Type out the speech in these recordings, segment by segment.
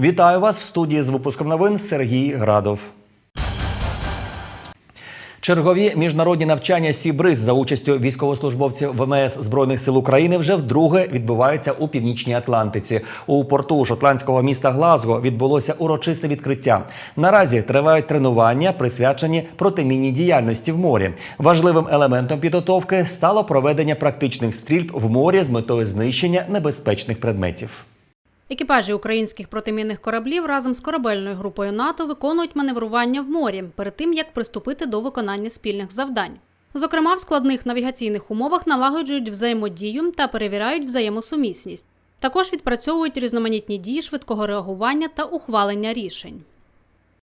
Вітаю вас в студії з випуском новин Сергій Градов. Чергові міжнародні навчання Сібриз за участю військовослужбовців ВМС збройних сил України вже вдруге відбуваються у північній Атлантиці. У порту шотландського міста Глазго відбулося урочисте відкриття. Наразі тривають тренування, присвячені протимінній діяльності в морі. Важливим елементом підготовки стало проведення практичних стрільб в морі з метою знищення небезпечних предметів. Екіпажі українських протимінних кораблів разом з корабельною групою НАТО виконують маневрування в морі перед тим, як приступити до виконання спільних завдань. Зокрема, в складних навігаційних умовах налагоджують взаємодію та перевіряють взаємосумісність. Також відпрацьовують різноманітні дії швидкого реагування та ухвалення рішень.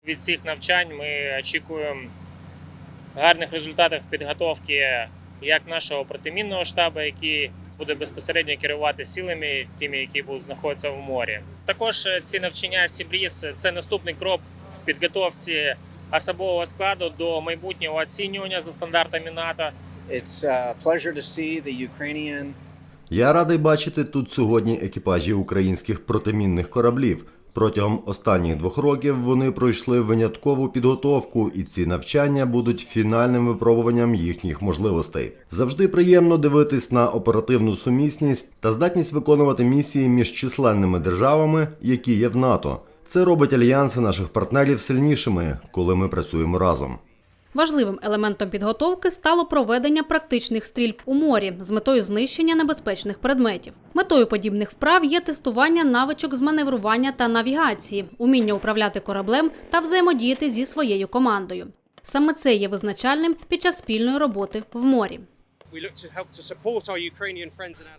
Від цих навчань ми очікуємо гарних результатів підготовки як нашого протимінного штабу, який буде безпосередньо керувати силами, тими, які будуть знаходитися в морі. Також е, ці навчання Сібріз це наступний крок в підготовці особового складу до майбутнього оцінювання за стандартами НАТО. It's a pleasure to see the Ukrainian Я радий бачити тут сьогодні екіпажі українських протимінних кораблів. Протягом останніх двох років вони пройшли виняткову підготовку, і ці навчання будуть фінальним випробуванням їхніх можливостей. Завжди приємно дивитись на оперативну сумісність та здатність виконувати місії між численними державами, які є в НАТО. Це робить альянси наших партнерів сильнішими, коли ми працюємо разом. Важливим елементом підготовки стало проведення практичних стрільб у морі з метою знищення небезпечних предметів. Метою подібних вправ є тестування навичок з маневрування та навігації, уміння управляти кораблем та взаємодіяти зі своєю командою. Саме це є визначальним під час спільної роботи в морі.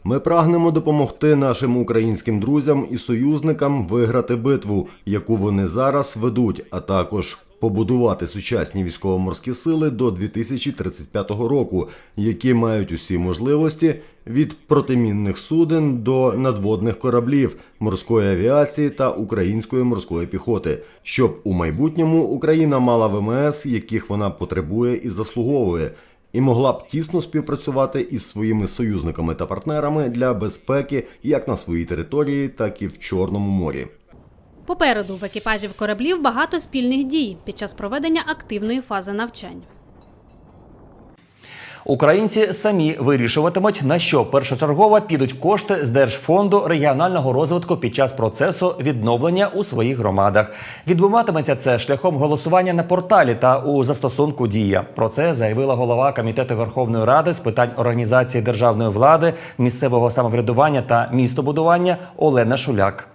Ми прагнемо допомогти нашим українським друзям і союзникам виграти битву, яку вони зараз ведуть, а також побудувати сучасні військово-морські сили до 2035 року, які мають усі можливості від протимінних суден до надводних кораблів, морської авіації та української морської піхоти, щоб у майбутньому Україна мала ВМС, яких вона потребує і заслуговує і могла б тісно співпрацювати із своїми союзниками та партнерами для безпеки як на своїй території, так і в Чорному морі. Попереду в екіпажів кораблів багато спільних дій під час проведення активної фази навчань. Українці самі вирішуватимуть, на що першочергово підуть кошти з Держфонду регіонального розвитку під час процесу відновлення у своїх громадах. Відбуватиметься це шляхом голосування на порталі та у застосунку Дія. Про це заявила голова комітету Верховної Ради з питань організації державної влади, місцевого самоврядування та містобудування Олена Шуляк.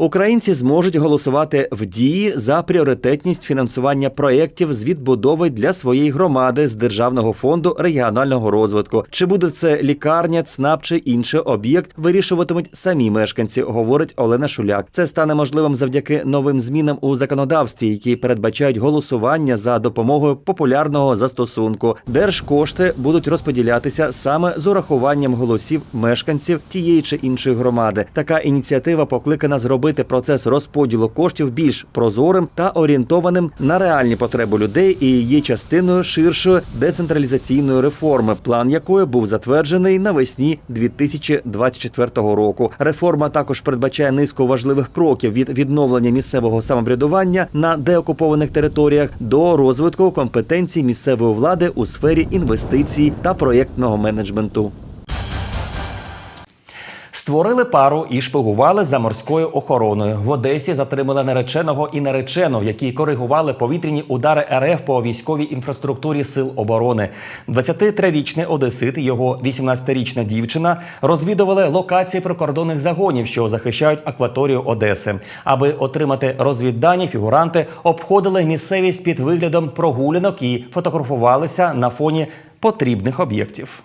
Українці зможуть голосувати в дії за пріоритетність фінансування проєктів з відбудови для своєї громади з державного фонду регіонального розвитку. Чи буде це лікарня, ЦНАП чи інший об'єкт, вирішуватимуть самі мешканці, говорить Олена Шуляк. Це стане можливим завдяки новим змінам у законодавстві, які передбачають голосування за допомогою популярного застосунку. Держкошти будуть розподілятися саме з урахуванням голосів мешканців тієї чи іншої громади. Така ініціатива покликана зробити процес розподілу коштів більш прозорим та орієнтованим на реальні потреби людей і є частиною ширшої децентралізаційної реформи, план якої був затверджений навесні 2024 року. Реформа також передбачає низку важливих кроків від відновлення місцевого самоврядування на деокупованих територіях до розвитку компетенцій місцевої влади у сфері інвестицій та проєктного менеджменту. Створили пару і шпигували за морською охороною. В Одесі затримали нареченого і наречену, які коригували повітряні удари РФ по військовій інфраструктурі сил оборони. 23-річний одесит його 18-річна дівчина розвідували локації прикордонних загонів, що захищають акваторію Одеси. Аби отримати розвіддані, фігуранти обходили місцевість під виглядом прогулянок і фотографувалися на фоні потрібних об'єктів.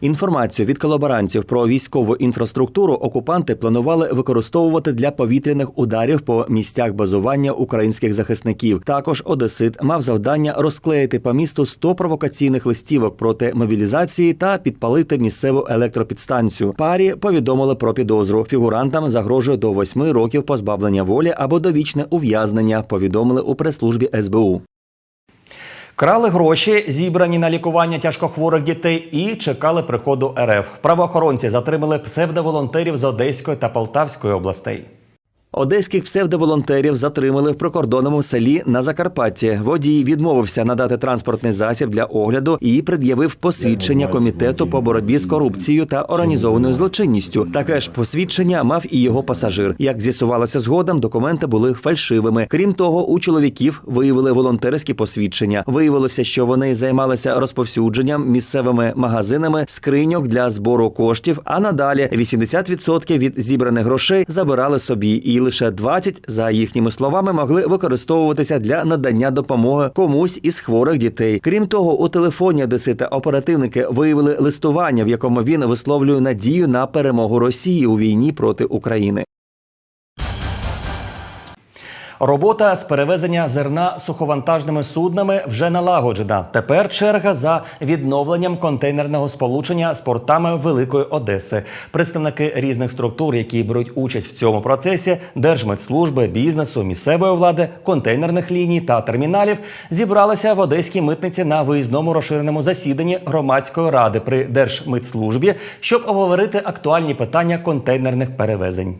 Інформацію від колаборантів про військову інфраструктуру окупанти планували використовувати для повітряних ударів по місцях базування українських захисників. Також Одесит мав завдання розклеїти по місту 100 провокаційних листівок проти мобілізації та підпалити місцеву електропідстанцію. Парі повідомили про підозру. Фігурантам загрожує до 8 років позбавлення волі або довічне ув'язнення. Повідомили у прес-службі СБУ. Крали гроші, зібрані на лікування тяжкохворих дітей, і чекали приходу РФ. Правоохоронці затримали псевдоволонтерів з Одеської та Полтавської областей. Одеських псевдоволонтерів затримали в прикордонному селі на Закарпатті. Водій відмовився надати транспортний засіб для огляду і пред'явив посвідчення комітету по боротьбі з корупцією та організованою злочинністю. Таке ж посвідчення мав і його пасажир. Як з'ясувалося згодом, документи були фальшивими. Крім того, у чоловіків виявили волонтерські посвідчення. Виявилося, що вони займалися розповсюдженням місцевими магазинами скриньок для збору коштів. А надалі 80% від зібраних грошей забирали собі, і лише 20, за їхніми словами, могли використовуватися для надання допомоги комусь із хворих дітей. Крім того, у телефоні Одесита оперативники виявили листування, в якому він висловлює надію на перемогу Росії у війні проти України. Робота з перевезення зерна суховантажними суднами вже налагоджена. Тепер черга за відновленням контейнерного сполучення з портами Великої Одеси. Представники різних структур, які беруть участь в цьому процесі, держмедслужби, бізнесу, місцевої влади, контейнерних ліній та терміналів, зібралися в одеській митниці на виїзному розширеному засіданні громадської ради при Держмитслужбі, щоб обговорити актуальні питання контейнерних перевезень.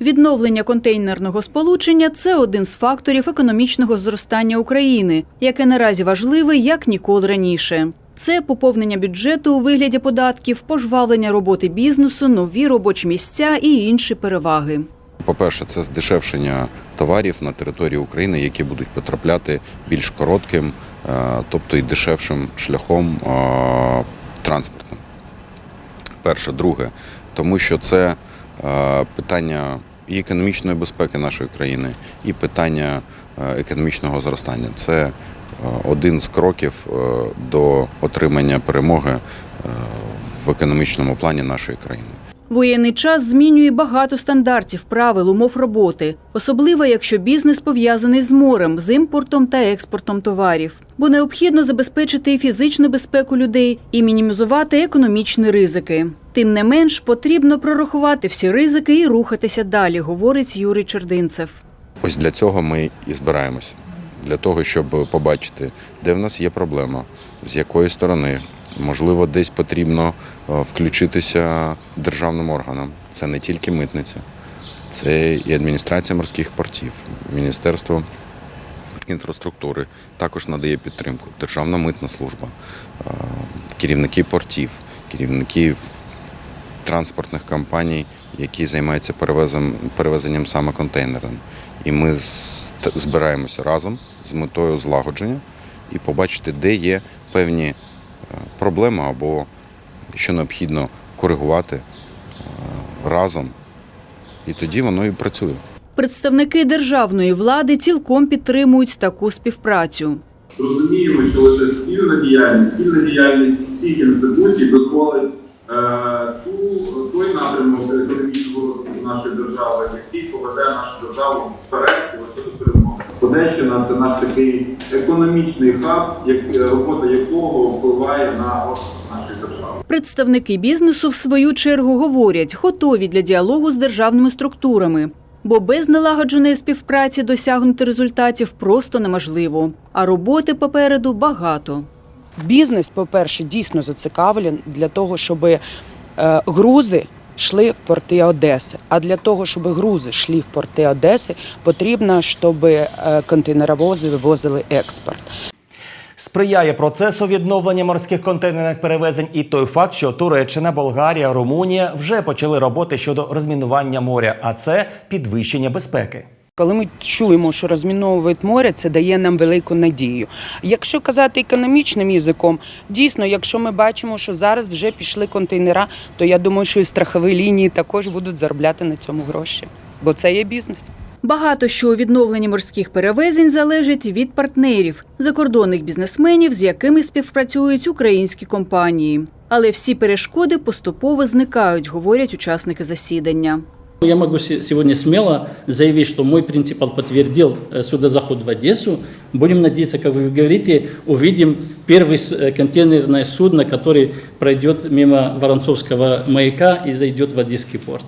Відновлення контейнерного сполучення це один з факторів економічного зростання України, яке наразі важливе як ніколи раніше. Це поповнення бюджету у вигляді податків, пожвавлення роботи бізнесу, нові робочі місця і інші переваги. По-перше, це здешевшення товарів на території України, які будуть потрапляти більш коротким, е, тобто і дешевшим шляхом е, транспортним. Перше, друге, тому що це е, питання і економічної безпеки нашої країни, і питання е, економічного зростання. Це е, один з кроків е, до отримання перемоги в економічному плані нашої країни. Воєнний час змінює багато стандартів, правил, умов роботи, особливо якщо бізнес пов'язаний з морем, з імпортом та експортом товарів. Бо необхідно забезпечити фізичну безпеку людей, і мінімізувати економічні ризики. Тим не менш, потрібно прорахувати всі ризики і рухатися далі, говорить Юрій Чердинцев. Ось для цього ми і збираємося. Для того, щоб побачити, де в нас є проблема, з якої сторони. Можливо, десь потрібно включитися державним органам. Це не тільки митниця, це і адміністрація морських портів, Міністерство інфраструктури також надає підтримку, Державна митна служба, е, керівники портів, керівники транспортних компаній, які займаються перевезенням, саме контейнером. І ми збираємося разом з метою злагодження і побачити, де є певні е, проблеми або що необхідно коригувати е, разом. І тоді воно і працює. Представники державної влади цілком підтримують таку співпрацю. Розуміємо, що лише спільна діяльність, спільна діяльність всіх інституцій дозволить е, ту, той напрямок економічного розвитку нашої держави, який поведе нашу державу вперед і лише до перемоги. Одещина це наш такий економічний хаб, як, е, робота якого впливає на. Представники бізнесу, в свою чергу, говорять, готові для діалогу з державними структурами. Бо без налагодженої співпраці досягнути результатів просто неможливо. А роботи попереду багато. Бізнес, по-перше, дійсно зацікавлений для того, щоб е, грузи йшли в порти Одеси. А для того, щоб грузи йшли в порти Одеси, потрібно, щоб е, контейнеровози вивозили експорт. Сприяє процесу відновлення морських контейнерних перевезень і той факт, що Туреччина, Болгарія, Румунія вже почали роботи щодо розмінування моря, а це підвищення безпеки. Коли ми чуємо, що розміновують море, це дає нам велику надію. Якщо казати економічним язиком, дійсно, якщо ми бачимо, що зараз вже пішли контейнера, то я думаю, що і страхові лінії також будуть заробляти на цьому гроші, бо це є бізнес. Багато що у відновленні морських перевезень залежить від партнерів, закордонних бізнесменів, з якими співпрацюють українські компанії. Але всі перешкоди поступово зникають, говорять учасники засідання. Я могу се- сегодня смело заявить, что мой принципал подтвердил э, судозаход в Одессу. Будем надеяться, как вы говорите, увидим первое с- э, контейнерное судно, которое пройдет мимо Воронцовского маяка и зайдет в Одесский порт.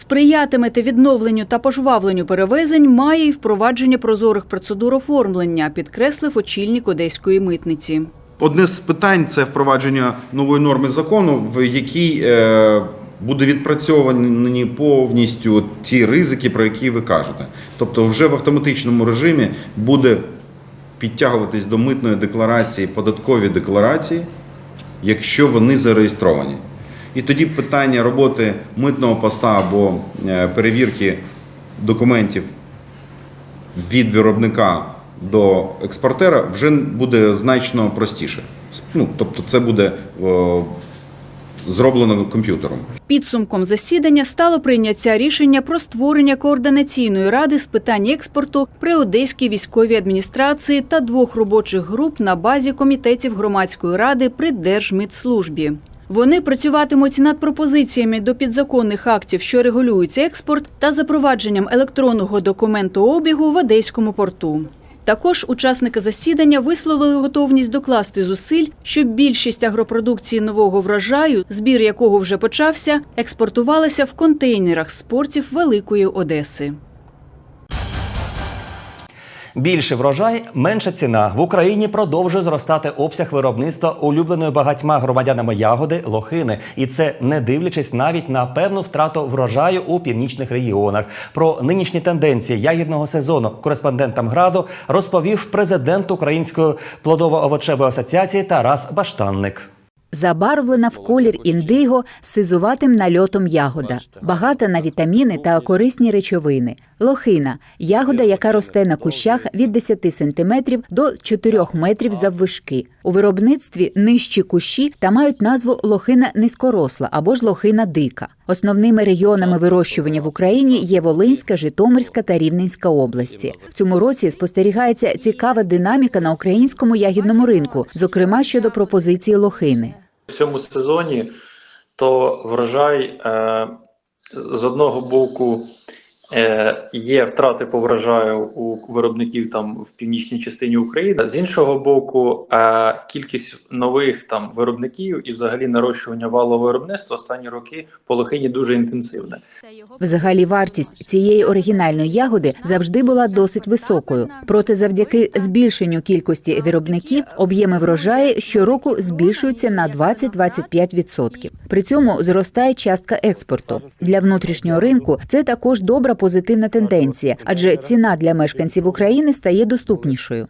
Сприятиметься відновленню та пожвавленню перевезень має і впровадження прозорих процедур оформлення, підкреслив очільник одеської митниці. Одне з питань це впровадження нової норми закону, в якій е, буде відпрацьовані повністю ті ризики, про які ви кажете. Тобто, вже в автоматичному режимі буде підтягуватись до митної декларації податкові декларації, якщо вони зареєстровані. І тоді питання роботи митного поста або е, перевірки документів від виробника до експортера вже буде значно простіше. Ну, тобто це буде зроблено комп'ютером. Підсумком засідання стало прийняття рішення про створення координаційної ради з питань експорту при Одеській військовій адміністрації та двох робочих груп на базі комітетів громадської ради при Держмитслужбі. Вони працюватимуть над пропозиціями до підзаконних актів, що регулюють експорт, та запровадженням електронного документообігу в Одеському порту. Також учасники засідання висловили готовність докласти зусиль, щоб більшість агропродукції нового врожаю, збір якого вже почався, експортувалася в контейнерах з портів Великої Одеси. Більший врожай, менша ціна. В Україні продовжує зростати обсяг виробництва улюбленої багатьма громадянами ягоди лохини, і це не дивлячись навіть на певну втрату врожаю у північних регіонах. Про нинішні тенденції ягідного сезону кореспондентам граду розповів президент Української плодово-овочевої асоціації Тарас Баштанник. Забарвлена в колір індиго сизуватим нальотом ягода, багата на вітаміни та корисні речовини. Лохина ягода, яка росте на кущах від 10 см до 4 метрів заввишки. У виробництві нижчі кущі та мають назву лохина низькоросла або ж лохина дика. Основними регіонами вирощування в Україні є Волинська, Житомирська та Рівненська області. В цьому році спостерігається цікава динаміка на українському ягідному ринку, зокрема щодо пропозиції лохини. В цьому сезоні то врожай е, з одного боку е, є втрати по врожаю у виробників там в північній частині України. З іншого боку, е, кількість нових там виробників і взагалі нарощування валового виробництва останні роки по лохині дуже інтенсивне. Взагалі вартість цієї оригінальної ягоди завжди була досить високою. Проте, завдяки збільшенню кількості виробників, об'єми врожаї щороку збільшуються на 20-25%. При цьому зростає частка експорту. Для внутрішнього ринку це також добра позитивна тенденція, адже ціна для мешканців України стає доступнішою.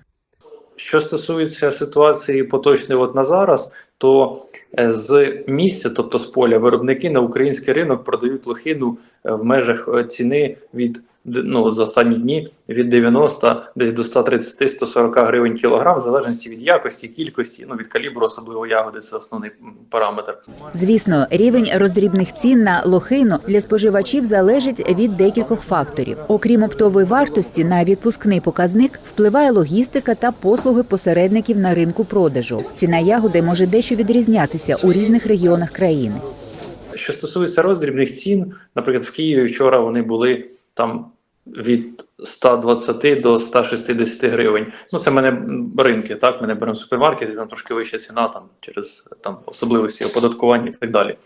Що стосується ситуації поточної от на зараз, то е, з місця, тобто з поля, виробники на український ринок продають лохину е, в межах е, ціни від ну, за останні дні від 90 десь до 130-140 гривень кілограм, в залежності від якості, кількості, ну від калібру, особливо ягоди, це основний параметр. Звісно, рівень роздрібних цін на лохину для споживачів залежить від декількох факторів. Окрім оптової вартості, на відпускний показник впливає логістика та послуги посередників на ринку продажу. Ціна ягоди може дещо відрізнятися у різних регіонах країни. Що стосується роздрібних цін, наприклад, в Києві вчора вони були там від 120 до 160 гривень. Ну, це в мене ринки, так? Ми не беремо супермаркети, там трошки вища ціна там через там особливості оподаткування і так далі.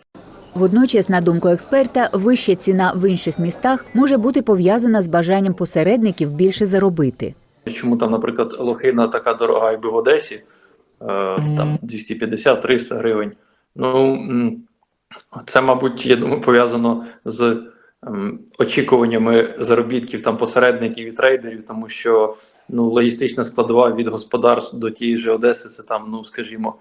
Водночас, на думку експерта, вища ціна в інших містах може бути пов'язана з бажанням посередників більше заробити. Чому там, наприклад, лохина така дорога, якби в Одесі, е, там 250-300 гривень. Ну це, мабуть, я думаю, пов'язано з очікуваннями заробітків там посередників і трейдерів, тому що ну логістична складова від господарств до тієї ж Одеси це там, ну скажімо,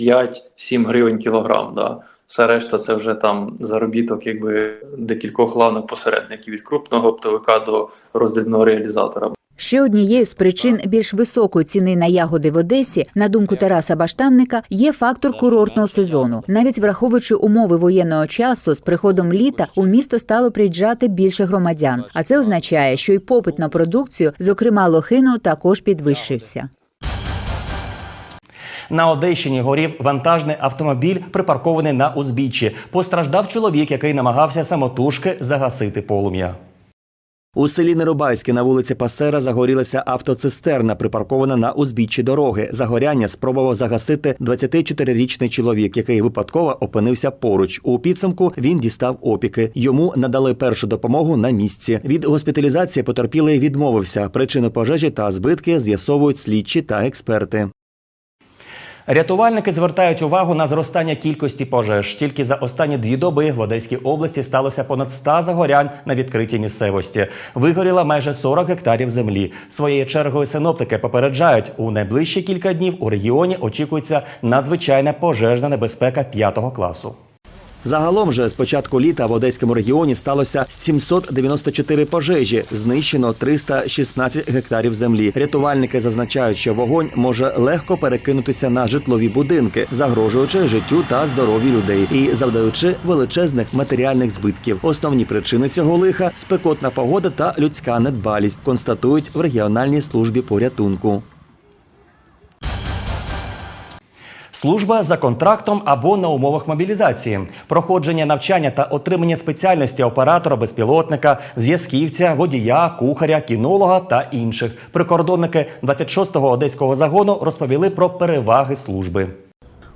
5-7 гривень кілограм. Да. Все решта це вже там заробіток, якби декількох ланок посередників від крупного оптовика до роздрібного реалізатора. Ще однією з причин більш високої ціни на ягоди в Одесі, на думку Тараса Баштанника, є фактор курортного сезону. Навіть враховуючи умови воєнного часу, з приходом літа у місто стало приїжджати більше громадян. А це означає, що й попит на продукцію, зокрема лохину, також підвищився. На Одещині горів вантажний автомобіль, припаркований на узбіччі. Постраждав чоловік, який намагався самотужки загасити полум'я. У селі Нерубайське на вулиці Пастера загорілася автоцистерна, припаркована на узбіччі дороги. Загоряння спробував загасити 24-річний чоловік, який випадково опинився поруч. У підсумку він дістав опіки. Йому надали першу допомогу на місці. Від госпіталізації потерпілий відмовився. Причину пожежі та збитки з'ясовують слідчі та експерти. Рятувальники звертають увагу на зростання кількості пожеж. Тільки за останні дві доби в Одеській області сталося понад 100 загорянь на відкритій місцевості. Вигоріло майже 40 гектарів землі. Своєю чергою синоптики попереджають, у найближчі кілька днів у регіоні очікується надзвичайна пожежна небезпека п'ятого класу. Загалом же з початку літа в Одеському регіоні сталося 794 пожежі, знищено 316 гектарів землі. Рятувальники зазначають, що вогонь може легко перекинутися на житлові будинки, загрожуючи життю та здоров'ю людей і завдаючи величезних матеріальних збитків. Основні причини цього лиха спекотна погода та людська недбалість, констатують в регіональній службі порятунку. Служба за контрактом або на умовах мобілізації, проходження навчання та отримання спеціальності оператора безпілотника, зв'язківця, водія, кухаря, кінолога та інших. Прикордонники 26-го одеського загону розповіли про переваги служби.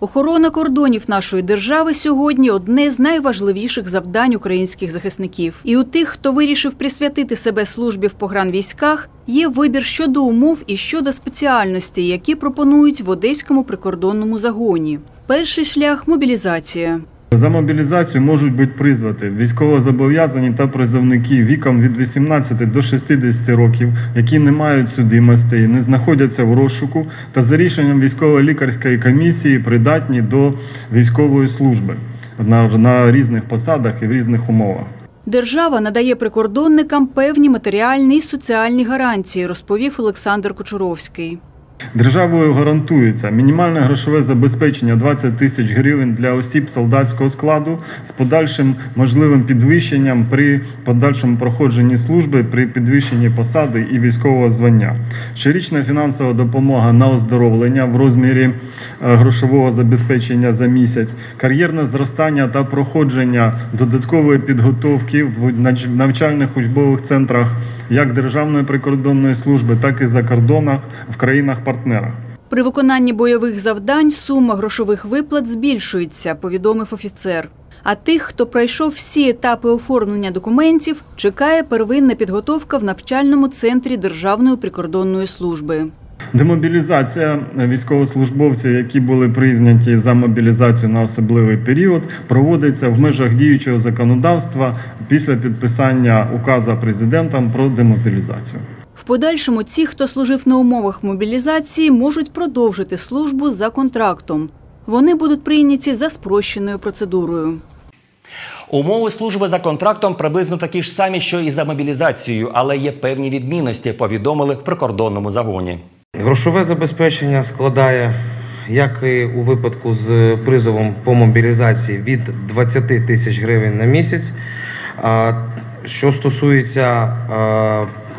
Охорона кордонів нашої держави сьогодні одне з найважливіших завдань українських захисників. І у тих, хто вирішив присвятити себе службі в погранвійськах, є вибір щодо умов і щодо спеціальності, які пропонують в одеському прикордонному загоні. Перший шлях мобілізація. За мобілізацію можуть бути призвати військовозобов'язані та призовники віком від 18 до 60 років, які не мають судимостей, не знаходяться в розшуку та за рішенням військово-лікарської комісії придатні до військової служби на, на різних посадах і в різних умовах. Держава надає прикордонникам певні матеріальні і соціальні гарантії, розповів Олександр Кучуровський. Державою гарантується мінімальне грошове забезпечення 20 тисяч гривень для осіб солдатського складу з подальшим можливим підвищенням при подальшому проходженні служби при підвищенні посади і військового звання. Щорічна фінансова допомога на оздоровлення в розмірі е, грошового забезпечення за місяць, кар'єрне зростання та проходження додаткової підготовки в навчальних учбових центрах як Державної прикордонної служби, так і за кордонах в країнах-партнерах. При виконанні бойових завдань сума грошових виплат збільшується, повідомив офіцер. А тих, хто пройшов всі етапи оформлення документів, чекає первинна підготовка в навчальному центрі Державної прикордонної служби. Демобілізація військовослужбовців, які були признаті за мобілізацію на особливий період, проводиться в межах діючого законодавства після підписання указа президентом про демобілізацію. В подальшому ті, хто служив на умовах мобілізації, можуть продовжити службу за контрактом. Вони будуть прийняті за спрощеною процедурою. Умови служби за контрактом приблизно такі ж самі, що і за мобілізацією, але є певні відмінності, повідомили в прикордонному загоні. Грошове забезпечення складає, як і у випадку з призовом по мобілізації, від 20 тисяч гривень на місяць. А Що стосується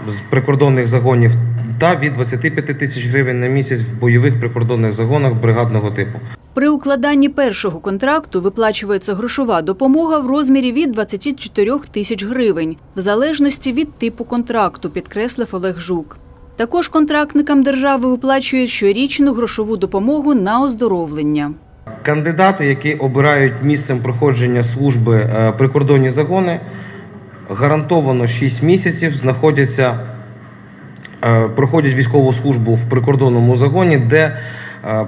з прикордонних загонів, та від 25 тисяч гривень на місяць в бойових прикордонних загонах бригадного типу. При укладанні першого контракту виплачується грошова допомога в розмірі від 24 тисяч гривень, в залежності від типу контракту, підкреслив Олег Жук. Також контрактникам держави виплачують щорічну грошову допомогу на оздоровлення. Кандидати, які обирають місцем проходження служби е, прикордонні загони, гарантовано 6 місяців знаходяться, е, проходять військову службу в прикордонному загоні, де е,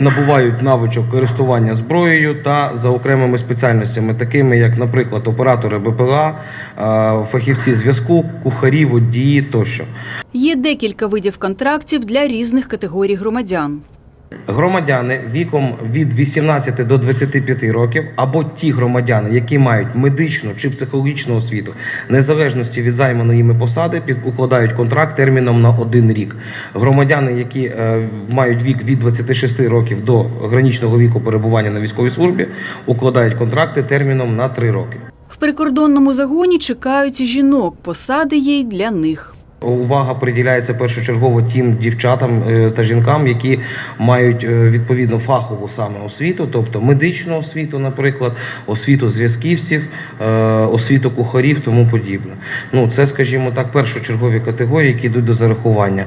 набувають навичок користування зброєю та за окремими спеціальностями, такими як, наприклад, оператори БПЛА, е, фахівці зв'язку, кухарі, водії тощо. Є декілька видів контрактів для різних категорій громадян. Громадяни віком від 18 до 25 років або ті громадяни, які мають медичну чи психологічну освіту, незалежності від займаної ними посади, під укладають контракт терміном на один рік. Громадяни, які е, мають вік від 26 років до граничного віку перебування на військовій службі, укладають контракти терміном на 3 роки. В прикордонному загоні чекають жінок, посади є й для них. Увага приділяється першочергово тим дівчатам е, та жінкам, які мають е, відповідно фахову саме освіту, тобто медичну освіту, наприклад, освіту зв'язківців, е, освіту кухарів, тому подібне. Ну це, скажімо так, першочергові категорії, які йдуть до зарахування.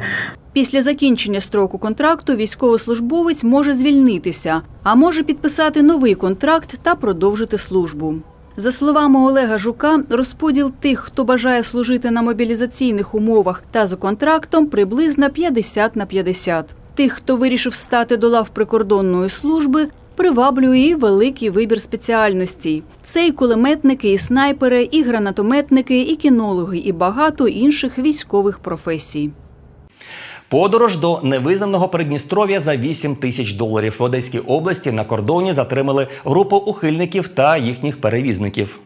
Після закінчення строку контракту військовослужбовець може звільнитися, а може підписати новий контракт та продовжити службу. За словами Олега Жука, розподіл тих, хто бажає служити на мобілізаційних умовах та за контрактом, приблизно 50 на 50. тих, хто вирішив стати до лав прикордонної служби, приваблює і великий вибір спеціальностей. Це і кулеметники, і снайпери, і гранатометники, і кінологи, і багато інших військових професій. Подорож до невизнаного Придністров'я за 8 тисяч доларів в Одеській області на кордоні затримали групу ухильників та їхніх перевізників.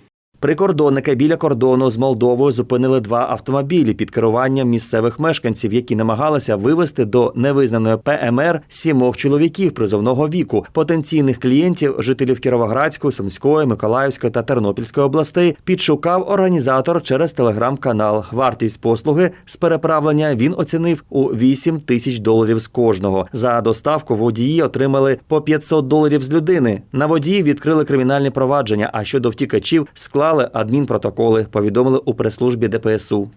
Прикордонники біля кордону з Молдовою зупинили два автомобілі під керуванням місцевих мешканців, які намагалися вивезти до невизнаної ПМР сімох чоловіків призовного віку, потенційних клієнтів жителів Кіровоградської, Сумської, Миколаївської та Тернопільської областей. Підшукав організатор через телеграм-канал. Вартість послуги з переправлення він оцінив у 8 тисяч доларів з кожного. За доставку водії отримали по 500 доларів з людини. На водії відкрили кримінальне провадження. А щодо втікачів склали адмінпротоколи. Повідомили у прес-службі ДПСУ.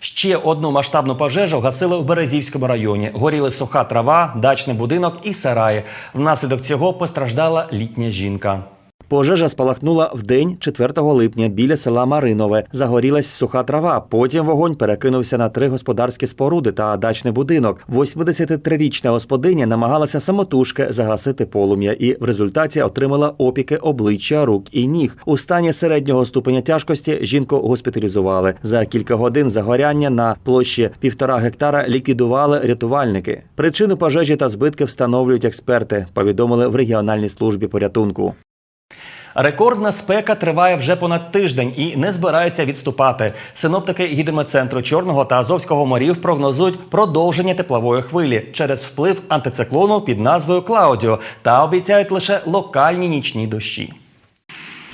Ще одну масштабну пожежу гасили в Березівському районі. Горіли суха трава, дачний будинок і сараї. Внаслідок цього постраждала літня жінка. Пожежа спалахнула в день 4 липня біля села Маринове. Загорілась суха трава. Потім вогонь перекинувся на три господарські споруди та дачний будинок. 83-річна господиня намагалася самотужки загасити полум'я і в результаті отримала опіки обличчя, рук і ніг. У стані середнього ступеня тяжкості жінку госпіталізували. За кілька годин загоряння на площі півтора гектара ліквідували рятувальники. Причину пожежі та збитки встановлюють експерти. Повідомили в регіональній службі порятунку. Рекордна спека триває вже понад тиждень і не збирається відступати. Синоптики гідрометцентру Чорного та Азовського морів прогнозують продовження теплової хвилі через вплив антициклону під назвою Клаудіо та обіцяють лише локальні нічні дощі.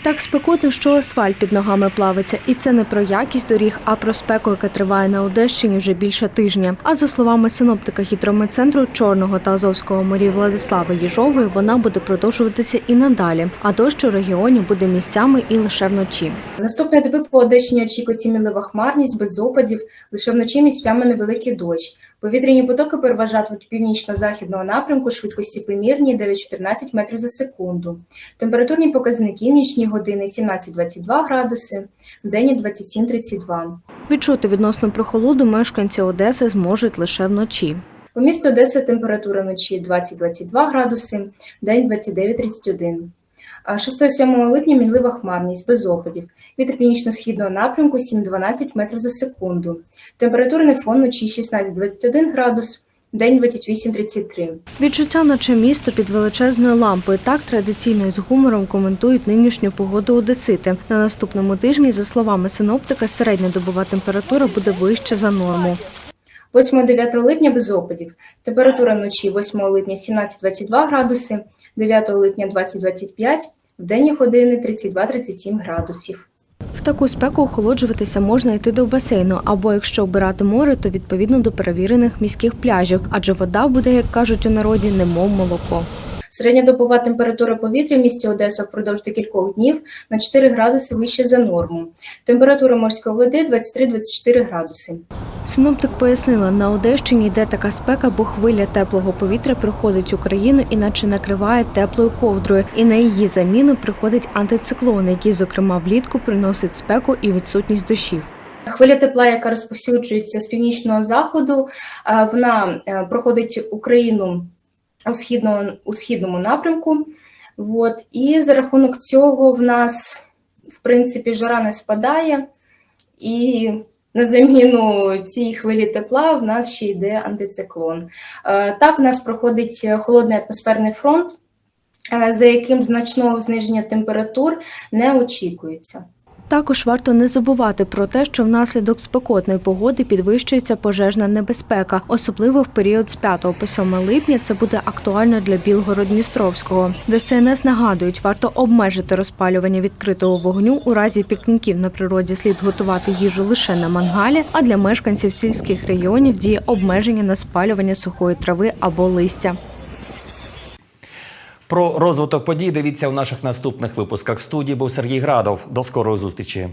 Так спекотно, що асфальт під ногами плавиться, і це не про якість доріг, а про спеку, яка триває на Одещині вже більше тижня. А за словами синоптика гідрометцентру Чорного та Азовського морів Владислави Єжової, вона буде продовжуватися і надалі. А дощ у регіоні буде місцями і лише вночі. Наступної доби по Одещині очікується мінлива хмарність без опадів, лише вночі місцями невеликий дощ. Повітряні потоки переважатимуть північно-західного напрямку, швидкості помірні 9-14 метрів за секунду. Температурні показники в нічні години 17-22 градуси, в день 27-32. Відчути відносно прохолоду мешканці Одеси зможуть лише вночі. По місту Одеса температура вночі 20-22 градуси, в день 29-31. А 6-7 липня мінлива хмарність без опадів. Вітер північно-східного напрямку 7-12 метрів за секунду. Температурний фон вночі 16-21 градус, день 28-33. Відчуття, наче місто під величезною лампою. Так традиційно з гумором коментують нинішню погоду одесити. На наступному тижні, за словами синоптика, середньодобова температура буде вища за норму. 8-9 липня без опадів. Температура вночі 8 липня 17-22 градуси, 9 липня 20-25, в денні години 32-37 градусів. В таку спеку охолоджуватися можна йти до басейну, або якщо обирати море, то відповідно до перевірених міських пляжів, адже вода буде, як кажуть у народі, немов молоко. Середньодобова температура повітря в місті Одеса впродовж декількох днів на 4 градуси вище за норму. Температура морської води 23-24 градуси. Синоптик пояснила, на Одещині йде така спека, бо хвиля теплого повітря приходить Україну і наче накриває теплою ковдрою. І на її заміну приходить антициклон, який, зокрема, влітку приносить спеку і відсутність дощів. Хвиля тепла, яка розповсюджується з північного заходу, вона е, проходить Україну у східному, у східному напрямку. От. І за рахунок цього в нас, в принципі, жара не спадає, і на заміну цій хвилі тепла в нас ще йде антициклон. Е, Так, в нас проходить холодний атмосферний фронт, е, за яким значного зниження температур не очікується. Також варто не забувати про те, що внаслідок спекотної погоди підвищується пожежна небезпека, особливо в період з 5 по 7 липня. Це буде актуально для Білгород-Дністровського. ДСНС нагадують, варто обмежити розпалювання відкритого вогню. У разі пікніків на природі слід готувати їжу лише на мангалі. А для мешканців сільських районів діє обмеження на спалювання сухої трави або листя. Про розвиток подій дивіться у наших наступних випусках. В студії був Сергій Градов. До скорої зустрічі.